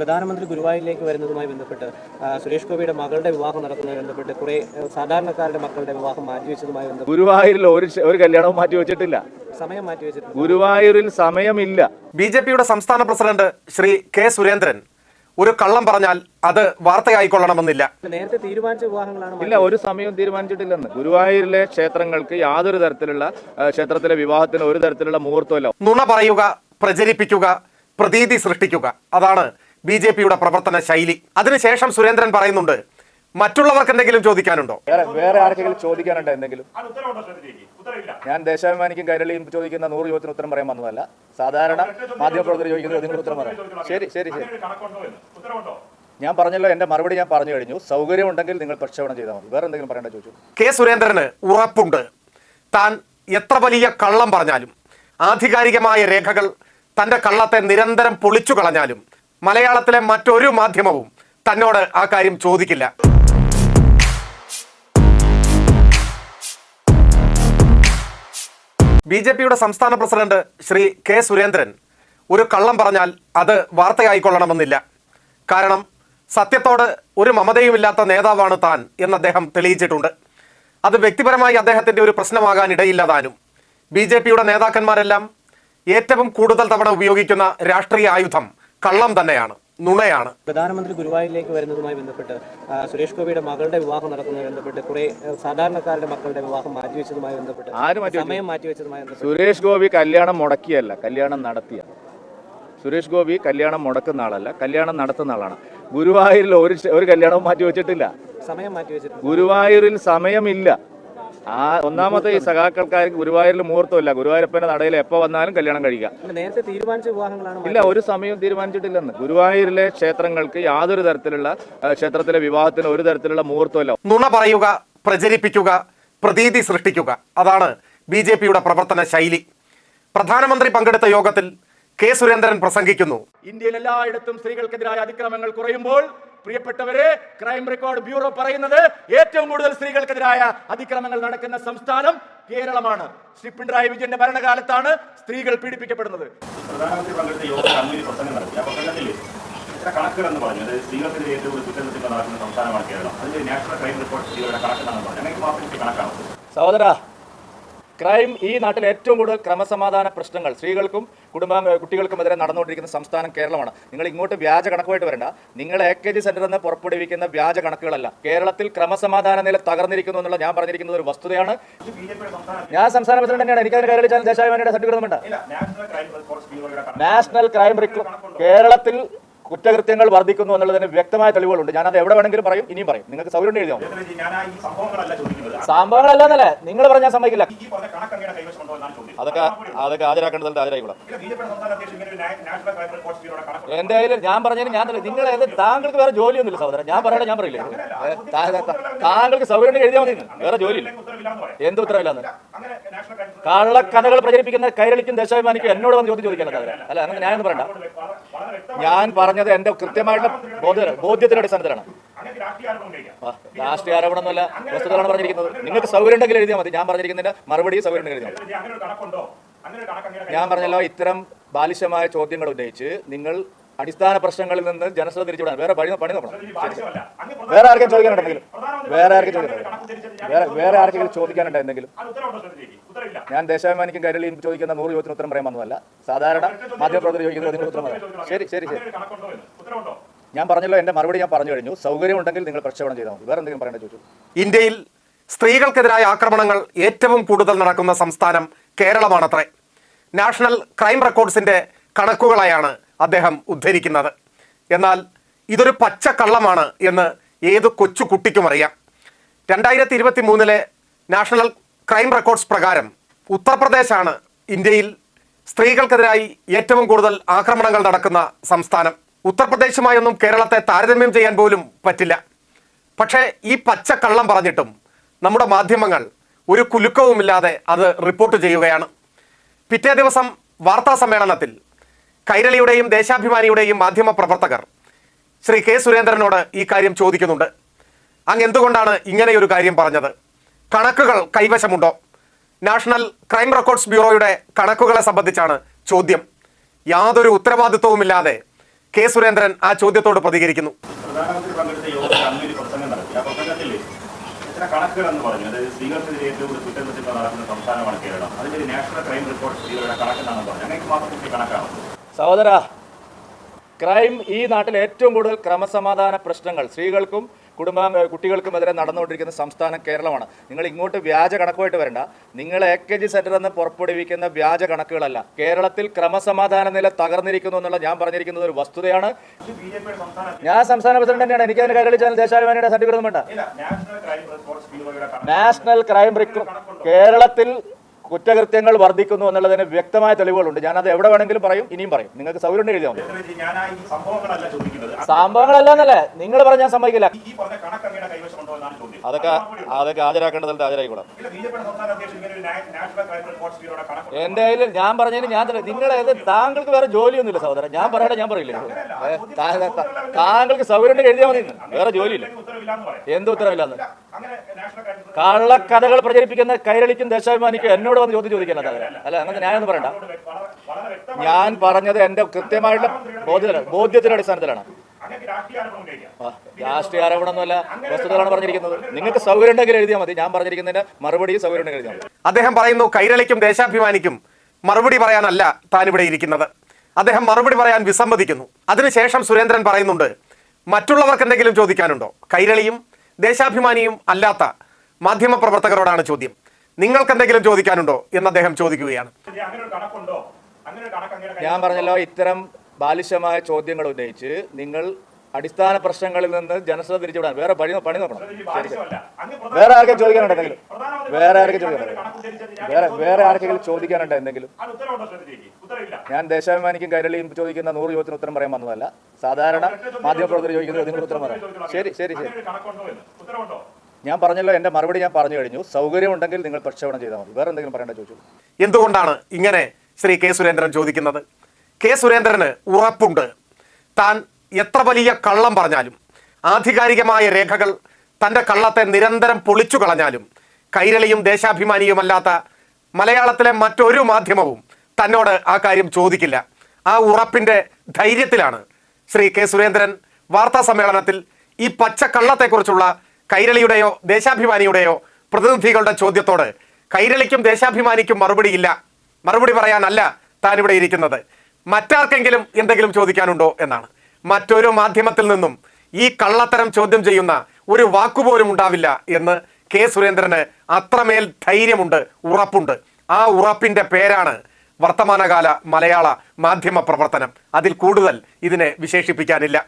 പ്രധാനമന്ത്രി ഗുരുവായൂരിലേക്ക് വരുന്നതുമായി ബന്ധപ്പെട്ട് സുരേഷ് ഗോപിയുടെ മകളുടെ വിവാഹം നടക്കുന്നതുമായി ബന്ധപ്പെട്ട് കുറെ സാധാരണക്കാരുടെ മക്കളുടെ വിവാഹം മാറ്റിവെച്ചതുമായി ബന്ധപ്പെട്ട് ഗുരുവായൂരിൽ ഒരു ഒരു കല്യാണവും മാറ്റി വെച്ചിട്ടില്ല സമയം മാറ്റി വെച്ചിട്ട് ഗുരുവായൂരിൽ സമയമില്ല. ബി ജെ പിയുടെ സംസ്ഥാന പ്രസിഡന്റ് ശ്രീ കെ സുരേന്ദ്രൻ ഒരു കള്ളം പറഞ്ഞാൽ അത് വാർത്തയായിക്കൊള്ളണമെന്നില്ല. നേരത്തെ തീരുമാനിച്ച വിവാഹങ്ങളാണ് ഇല്ല ഒരു സമയവും തീരുമാനിച്ചിട്ടില്ലെന്ന്. ഗുരുവായൂരിലെ ക്ഷേത്രങ്ങൾക്ക് യാതൊരു തരത്തിലുള്ള ക്ഷേത്രത്തിലെ വിവാഹത്തിന് ഒരു തരത്തിലുള്ള മുഹൂർത്തമല്ല. നുണ പറയുക പ്രചരിപ്പിക്കുക പ്രതീതി സൃഷ്ടിക്കുക. അതാണ് ബി ജെ പിയുടെ പ്രവർത്തന ശൈലി. അതിനുശേഷം സുരേന്ദ്രൻ പറയുന്നുണ്ട് മറ്റുള്ളവർക്ക് എന്തെങ്കിലും ചോദിക്കാനുണ്ടോ? വേറെ വേറെ ആർക്കെങ്കിലും ചോദിക്കാനുണ്ടോ എന്തെങ്കിലും? ഞാൻ ദേശാഭിമാനിക്കും കൈരളിയും ചോദിക്കുന്ന നൂറ് ചോദ്യത്തിന് ഉത്തരം പറയാൻ വന്നതല്ല. സാധാരണ മാധ്യമപ്രവർത്തകർ ചോദിക്കുന്നത് നിങ്ങൾ ഉത്തരം പറയാം. ശരി ശരി ശരി. ഞാൻ പറഞ്ഞല്ലോ എന്റെ മറുപടി ഞാൻ പറഞ്ഞു കഴിഞ്ഞു. സൗകര്യമുണ്ടെങ്കിൽ നിങ്ങൾ പ്രക്ഷേപണം ചെയ്താൽ മതി. വേറെ എന്തെങ്കിലും പറയേണ്ട ചോദിച്ചു? കെ സുരേന്ദ്രന് ഉറപ്പുണ്ട്. താൻ എത്ര വലിയ കള്ളം പറഞ്ഞാലും ആധികാരികമായ രേഖകൾ തന്റെ കള്ളത്തെ നിരന്തരം പൊളിച്ചു കളഞ്ഞാലും മലയാളത്തിലെ മറ്റൊരു മാധ്യമവും തന്നോട് ആ കാര്യം ചോദിക്കില്ല. ബി ജെ പിയുടെ സംസ്ഥാന പ്രസിഡന്റ് ശ്രീ കെ സുരേന്ദ്രൻ ഒരു കള്ളം പറഞ്ഞാൽ അത് വാർത്തയായിക്കൊള്ളണമെന്നില്ല. കാരണം സത്യത്തോട് ഒരു മമതയുമില്ലാത്ത നേതാവാണ് താൻ എന്ന് അദ്ദേഹം തെളിയിച്ചിട്ടുണ്ട്. അത് വ്യക്തിപരമായി അദ്ദേഹത്തിന്റെ ഒരു പ്രശ്നമാകാൻ ഇടയില്ലതാനും ബി ജെ പിയുടെ നേതാക്കന്മാരെല്ലാം ഏറ്റവും കൂടുതൽ തവണ ഉപയോഗിക്കുന്ന രാഷ്ട്രീയ ആയുധം കള്ളം തന്നെയാണ് നുണയാണ്. പ്രധാനമന്ത്രി ഗുരുവായൂരിലേക്ക് വരുന്നതുമായി ബന്ധപ്പെട്ട് സുരേഷ് ഗോപിയുടെ മകളുടെ വിവാഹം നടക്കുന്നതുമായി ബന്ധപ്പെട്ട് കുറെ സാധാരണക്കാരുടെ മക്കളുടെ വിവാഹം മാറ്റിവെച്ചതുമായി ബന്ധപ്പെട്ട് ആര്? സമയം മാറ്റിവെച്ചതുമായി ബന്ധപ്പെട്ട്. സുരേഷ് ഗോപി കല്യാണം മുടക്കിയല്ല കല്യാണം നടത്തിയ. സുരേഷ് ഗോപി കല്യാണം മുടക്കുന്ന ആളല്ല കല്യാണം നടത്തുന്ന ആളാണ്. ഗുരുവായൂരിൽ ഒരു ഒരു കല്യാണവും മാറ്റി വെച്ചിട്ടില്ല സമയം മാറ്റിവെച്ചിട്ടുണ്ട് ഗുരുവായൂരിൽ സമയമില്ല. ആ ഒന്നാമത്തെ ഈ സഖാക്കൾക്കാർക്ക് ഗുരുവായൂരിൽ മുഹൂർത്തമില്ല. ഗുരുവായൂരപ്പന്റെ നടയിൽ എപ്പോ വന്നാലും കല്യാണം കഴിക്കാം. നേരത്തെ തീരുമാനിച്ച വിവാഹങ്ങളാണ് ഇല്ല ഒരു സമയം തീരുമാനിച്ചിട്ടില്ലെന്ന്. ഗുരുവായൂരിലെ ക്ഷേത്രങ്ങൾക്ക് യാതൊരു തരത്തിലുള്ള ക്ഷേത്രത്തിലെ വിവാഹത്തിന് ഒരു തരത്തിലുള്ള മുഹൂർത്തമില്ല. നുണ പറയുക പ്രചരിപ്പിക്കുക പ്രതീതി സൃഷ്ടിക്കുക. അതാണ് ബി ജെ പിയുടെ പ്രവർത്തന ശൈലി. പ്രധാനമന്ത്രി പങ്കെടുത്ത യോഗത്തിൽ കെ സുരേന്ദ്രൻ പ്രസംഗിക്കുന്നു. ഇന്ത്യയിൽ എല്ലായിടത്തും സ്ത്രീകൾക്കെതിരായ അതിക്രമങ്ങൾ കുറയുമ്പോൾ പ്രിയപ്പെട്ടവരെ ക്രൈം റെക്കോർഡ് ബ്യൂറോ പറയുന്നത് ഏറ്റവും കൂടുതൽ സ്ത്രീകൾക്കെതിരായ അതിക്രമങ്ങൾ നടക്കുന്ന സംസ്ഥാനം കേരളമാണ്. ശ്രീ പിണറായി വിജയന്റെ ഭരണകാലത്താണ് സ്ത്രീകൾ പീഡിപ്പിക്കപ്പെടുന്നത്. സ്ത്രീകൾക്കെതിരെ ഏറ്റവും കൂടുതൽ കുറ്റകൃത്യങ്ങൾ നടക്കുന്ന സംസ്ഥാനമാണ് കേരളം. നാഷണൽ ക്രൈം റിപ്പോർട്ട് സ്ത്രീകളുടെ കണക്കെന്നാണ് പറഞ്ഞത്. അങ്ങനെ മാത്രം കണക്കാണ്? സഹോദര ക്രൈം ഈ നാട്ടിൽ ഏറ്റവും കൂടുതൽ ക്രമസമാധാന പ്രശ്നങ്ങൾ സ്ത്രീകൾക്കും കുടുംബ കുട്ടികൾക്കുമെതിരെ നടന്നുകൊണ്ടിരിക്കുന്ന സംസ്ഥാനം കേരളമാണ്. നിങ്ങൾ ഇങ്ങോട്ട് വ്യാജ കണക്കുമായിട്ട് വരണ്ട. നിങ്ങൾ എ കെ ജി സെന്റർ നിന്ന് പുറപ്പെടുവിക്കുന്ന വ്യാജ കണക്കുകളല്ല. കേരളത്തിൽ ക്രമസമാധാന നില തകർന്നിരിക്കുന്നു എന്നുള്ള ഞാൻ പറഞ്ഞിരിക്കുന്നത് ഒരു വസ്തുതയാണ്. ഞാൻ സംസ്ഥാന പ്രസിഡന്റ് തന്നെയാണ്. എനിക്കതിന് കയറി ദേശാഭിമാനിയുടെ certificate national crime report national crime record കേരളത്തിൽ കുറ്റകൃത്യങ്ങൾ വർദ്ധിക്കുന്നു എന്നുള്ളതിന് വ്യക്തമായ തെളിവുകളുണ്ട്. ഞാൻ അത് എവിടെ വേണമെങ്കിലും പറയും ഇനിയും പറയും. നിങ്ങൾക്ക് സൗകര്യം ചോദിക്കുന്നത്. സംഭവങ്ങളല്ലെന്നല്ലേ നിങ്ങൾ പറഞ്ഞാൽ സമ്മതിക്കില്ല. അതൊക്കെ അതൊക്കെ ഹാജരാക്കേണ്ടത് ഹാജരായിക്കോളാം. എന്റെ കയ്യിൽ ഞാൻ പറഞ്ഞതിന് ഞാൻ. നിങ്ങൾ താങ്കൾക്ക് വേറെ ജോലിയൊന്നുമില്ല സഹോദരൻ. ഞാൻ പറയണേ ഞാൻ പറയില്ല? താങ്കൾക്ക് സൗകര്യം എഴുതിയാൽ മതി വേറെ ജോലിയില്ല എന്ത് ഉത്തരവില്ലാന്ന്? കള്ളക്കഥകൾ പ്രചരിപ്പിക്കുന്ന കൈരളിക്കും ദേശാഭിമാനിക്കും എന്നോട് വന്ന് ചോദ്യം ചോദിക്കാനല്ല. അല്ല അങ്ങനെ ഞാനൊന്നും പറയണ്ട. ഞാൻ പറഞ്ഞത് എന്റെ കൃത്യമായിട്ടുള്ള ബോധ്യ ബോധ്യത്തിന്റെ അടിസ്ഥാനത്തിലാണ്. രാഷ്ട്രീയ ആരോപണമൊന്നുമല്ല വസ്തുതകളാണ് പറഞ്ഞിരിക്കുന്നത്. നിങ്ങൾക്ക് സൗകര്യം ഉണ്ടെങ്കിൽ എഴുതിയാൽ മതി. ഞാൻ പറഞ്ഞിരിക്കുന്നതിന്റെ മറുപടി സൗകര്യം ഉണ്ടെങ്കിൽ എഴുതിയാൽ ഞാൻ പറഞ്ഞല്ലോ ഇത്തരം ബാലിശമായ ചോദ്യങ്ങൾ ഉന്നയിച്ച് നിങ്ങൾ അടിസ്ഥാന പ്രശ്നങ്ങളിൽ നിന്ന് ജനശ്രദ്ധ തിരിച്ചുവിടാൻ. വേറെ പണി പണി നോക്കണം. വേറെ ആർക്കും ചോദിക്കാനുണ്ടെങ്കിലും. വേറെ ആർക്കും ചോദിക്കാനുണ്ടെങ്കിലും. വേറെ വേറെ ആർക്കെങ്കിലും ചോദിക്കാനുണ്ടോ ഞാൻ ദേശാഭിമാനിക്കും കരളിയും ചോദിക്കുന്ന നൂറ് ചോദ്യത്തിന് ഉത്തരം പറയാൻ വന്നതല്ല. സാധാരണ മാധ്യമപ്രവർത്തകർ ചോദിക്കുന്ന അതിന് ഉത്തരം പറയാം. ശരി ശരി ശരി. ഞാൻ പറഞ്ഞല്ലോ എന്റെ മറുപടി ഞാൻ പറഞ്ഞു കഴിഞ്ഞു. സൗകര്യമുണ്ടെങ്കിൽ നിങ്ങൾ പ്രക്ഷേപണം ചെയ്താൽ മതി. വേറെ എന്തെങ്കിലും പറയേണ്ട ചോദിച്ചു? ഇന്ത്യയിൽ സ്ത്രീകൾക്കെതിരായ ആക്രമണങ്ങൾ ഏറ്റവും കൂടുതൽ നടക്കുന്ന സംസ്ഥാനം കേരളമാണത്രേ. നാഷണൽ ക്രൈം റെക്കോർഡ്സിന്റെ കണക്കുകളായാണ് അദ്ദേഹം ഉദ്ധരിക്കുന്നത്. എന്നാൽ ഇതൊരു പച്ചക്കള്ളമാണ് എന്ന് ഏത് കൊച്ചു കുട്ടിക്കും അറിയാം. രണ്ടായിരത്തി ഇരുപത്തി മൂന്നിലെ നാഷണൽ ക്രൈം റെക്കോർഡ്സ് പ്രകാരം ഉത്തർപ്രദേശാണ് ഇന്ത്യയിൽ സ്ത്രീകൾക്കെതിരായി ഏറ്റവും കൂടുതൽ ആക്രമണങ്ങൾ നടക്കുന്ന സംസ്ഥാനം. ഉത്തർപ്രദേശുമായൊന്നും കേരളത്തെ താരതമ്യം ചെയ്യാൻ പോലും പറ്റില്ല. പക്ഷേ ഈ പച്ചക്കള്ളം കള്ളം പറഞ്ഞിട്ടും നമ്മുടെ മാധ്യമങ്ങൾ ഒരു കുലുക്കവുമില്ലാതെ അത് റിപ്പോർട്ട് ചെയ്യുകയാണ്. പിറ്റേ ദിവസം വാർത്താ സമ്മേളനത്തിൽ കൈരളിയുടെയും ദേശാഭിമാനിയുടെയും മാധ്യമ പ്രവർത്തകർ ശ്രീ കെ സുരേന്ദ്രനോട് ഈ കാര്യം ചോദിക്കുന്നുണ്ട്. അങ്ങ് എന്തുകൊണ്ടാണ് ഇങ്ങനെയൊരു കാര്യം പറഞ്ഞത്? കണക്കുകൾ കൈവശമുണ്ടോ? നാഷണൽ ക്രൈം റെക്കോർഡ്സ് ബ്യൂറോയുടെ കണക്കുകളെ സംബന്ധിച്ചാണ് ചോദ്യം. യാതൊരു ഉത്തരവാദിത്വവുമില്ലാതെ കെ സുരേന്ദ്രൻ ആ ചോദ്യത്തോട് പ്രതികരിക്കുന്നു. സഹോദര ക്രൈം ഈ നാട്ടിൽ ഏറ്റവും കൂടുതൽ ക്രമസമാധാന പ്രശ്നങ്ങൾ സ്ത്രീകൾക്കും കുടുംബ കുട്ടികൾക്കുമെതിരെ നടന്നുകൊണ്ടിരിക്കുന്ന സംസ്ഥാനം കേരളമാണ്. നിങ്ങൾ ഇങ്ങോട്ട് വ്യാജ കണക്കുമായിട്ട് വരണ്ട. നിങ്ങൾ എ കെ ജി സെന്റർ എന്ന് പുറപ്പെടുവിക്കുന്ന വ്യാജ കണക്കുകളല്ല. കേരളത്തിൽ ക്രമസമാധാന നില തകർന്നിരിക്കുന്നു എന്നുള്ള ഞാൻ പറഞ്ഞിരിക്കുന്നത് ഒരു വസ്തുതയാണ്. ഞാൻ സംസ്ഥാന പ്രസിഡന്റ് തന്നെയാണ്. എനിക്ക് അതിന് കാര്യങ്ങൾ ചാനൽ ദേശാഭിമാനിയുടെ സർട്ടിഫിക്കറ്റ് വേണ്ട. നാഷണൽ ക്രൈം റിക്രൂ കേരളത്തിൽ കുറ്റകൃത്യങ്ങൾ വർദ്ധിക്കുന്നു എന്നുള്ളതിന് വ്യക്തമായ തെളിവുകളുണ്ട്. ഞാനത് എവിടെ വേണമെങ്കിലും പറയും ഇനിയും പറയും. നിങ്ങൾക്ക് സൗകര്യം എഴുതിയാൽ മതി. ആ ഈ സംഭവങ്ങളല്ല എന്നല്ലേ നിങ്ങൾ പറഞ്ഞാൽ സമ്മതിക്കില്ല. അതൊക്കെ അതൊക്കെ ഹാജരാക്കേണ്ടതുണ്ട് ഹാജരായിക്കൂടാ. എന്റെ കയ്യിൽ ഞാൻ പറഞ്ഞതിന് ഞാൻ നിങ്ങളെ താങ്കൾക്ക് വേറെ ജോലിയൊന്നുമില്ല സഹോദരൻ. ഞാൻ പറയട്ടെ ഞാൻ പറയില്ല. താങ്കൾക്ക് സൗകര്യം എഴുതിയാൽ മതി. വേറെ ജോലിയില്ല. എന്ത് ഉത്തരവില്ലാന്ന്? കള്ളക്കഥകൾ പ്രചരിപ്പിക്കുന്ന കൈരളിക്കും ദേശാഭിമാനിക്കും എന്നോട് വന്ന് ചോദ്യം ചോദിക്കാൻ അതെ അല്ല അങ്ങനെ ഞാനൊന്നും പറയണ്ട. ഞാൻ പറഞ്ഞത് എന്റെ കൃത്യമായിട്ടുള്ള ബോധ്യത്തിലാണ്. ബോധ്യത്തിന്റെ അടിസ്ഥാനത്തിലാണ്. രാഷ്ട്രീയ ആരോപണമൊന്നുമല്ല വസ്തുതകളാണ് പറഞ്ഞിരിക്കുന്നത്. നിങ്ങൾക്ക് സൗകര്യം ഉണ്ടെങ്കിൽ എഴുതിയാൽ മതി. ഞാൻ പറഞ്ഞിരിക്കുന്നതിന്റെ മറുപടി സൗകര്യം ഉണ്ടെങ്കിൽ എഴുതിയാൽ മതി. അദ്ദേഹം പറയുന്നു കൈരളിക്കും ദേശാഭിമാനിക്കും മറുപടി പറയാനല്ല താൻ ഇവിടെ ഇരിക്കുന്നത്. അദ്ദേഹം മറുപടി പറയാൻ വിസമ്മതിക്കുന്നു. അതിനുശേഷം സുരേന്ദ്രൻ പറയുന്നുണ്ട് മറ്റുള്ളവർക്ക് എന്തെങ്കിലും ചോദിക്കാനുണ്ടോ? കൈരളിയും ദേശാഭിമാനിയും അല്ലാത്ത മാധ്യമപ്രവർത്തകരോടാണ് ചോദ്യം. നിങ്ങൾക്ക് എന്തെങ്കിലും ചോദിക്കാനുണ്ടോ എന്ന് അദ്ദേഹം ചോദിക്കുകയാണ്. ഇത് കണക്കുണ്ടോ അങ്ങനെ ഒരു കണക്ക് അങ്ങനെ ഞാൻ പറഞ്ഞല്ലോ ഇത്തരം ബാലിശമായ ചോദ്യങ്ങൾ ഉന്നയിച്ച് നിങ്ങൾ അടിസ്ഥാന പ്രശ്നങ്ങളിൽ നിന്ന് ജനശ്രദ്ധ തിരിച്ചുവിടാൻ. വേറെ പണി പണി നോക്കണം. വേറെ ആർക്കും ചോദിക്കാനുണ്ടെങ്കിലും വേറെ ആർക്കും ചോദിക്കാനുണ്ട്? ഞാൻ വേറെ വേറെ ആർക്കെങ്കിലും ചോദിക്കാനുണ്ട് എന്തെങ്കിലും? ഞാൻ ദേശാഭിമാനിക്കും കൈരളിയും ചോദിക്കുന്ന നൂറ് ചോദ്യത്തിന് ഉത്തരം പറയാൻ വന്നതല്ല. സാധാരണ മാധ്യമപ്രവർത്തകർ ചോദിക്കുന്നത് ഉത്തരം പറയാം ശരി ശരി ശരി. ഞാൻ പറഞ്ഞല്ലോ എന്റെ മറുപടി ഞാൻ പറഞ്ഞു കഴിഞ്ഞു. സൗകര്യം ഉണ്ടെങ്കിൽ നിങ്ങൾ പ്രക്ഷേപണം ചെയ്താൽ മതി. വേറെ എന്തെങ്കിലും പറയേണ്ട ചോദിച്ചു? എന്തുകൊണ്ടാണ് ഇങ്ങനെ ശ്രീ കെ സുരേന്ദ്രൻ ചോദിക്കുന്നത്? കെ സുരേന്ദ്രന് ഉറപ്പുണ്ട്. താൻ എത്ര വലിയ കള്ളം പറഞ്ഞാലും ആധികാരികമായ രേഖകൾ തന്റെ കള്ളത്തെ നിരന്തരം പൊളിച്ചു കളഞ്ഞാലും കൈരളിയും ദേശാഭിമാനിയുമല്ലാത്ത മലയാളത്തിലെ മറ്റൊരു മാധ്യമവും തന്നോട് ആ കാര്യം ചോദിക്കില്ല. ആ ഉറപ്പിന്റെ ധൈര്യത്തിലാണ് ശ്രീ കെ സുരേന്ദ്രൻ വാർത്താ സമ്മേളനത്തിൽ ഈ പച്ച കള്ളത്തെക്കുറിച്ചുള്ള കൈരളിയുടെയോ ദേശാഭിമാനിയുടെയോ പ്രതിനിധികളുടെ ചോദ്യത്തോട് കൈരളിക്കും ദേശാഭിമാനിക്കും മറുപടിയില്ല മറുപടി പറയാനല്ല താൻ ഇവിടെ ഇരിക്കുന്നത്. മറ്റാർക്കെങ്കിലും എന്തെങ്കിലും ചോദിക്കാനുണ്ടോ എന്നാണ്. മറ്റൊരു മാധ്യമത്തിൽ നിന്നും ഈ കള്ളത്തരം ചോദ്യം ചെയ്യുന്ന ഒരു വാക്കുപോലും ഉണ്ടാവില്ല എന്ന് കെ സുരേന്ദ്രന് അത്രമേൽ ധൈര്യമുണ്ട് ഉറപ്പുണ്ട്. ആ ഉറപ്പിന്റെ പേരാണ് വർത്തമാനകാല മലയാള മാധ്യമ പ്രവർത്തനം. അതിൽ കൂടുതൽ ഇതിനെ വിശേഷിപ്പിക്കാനില്ല.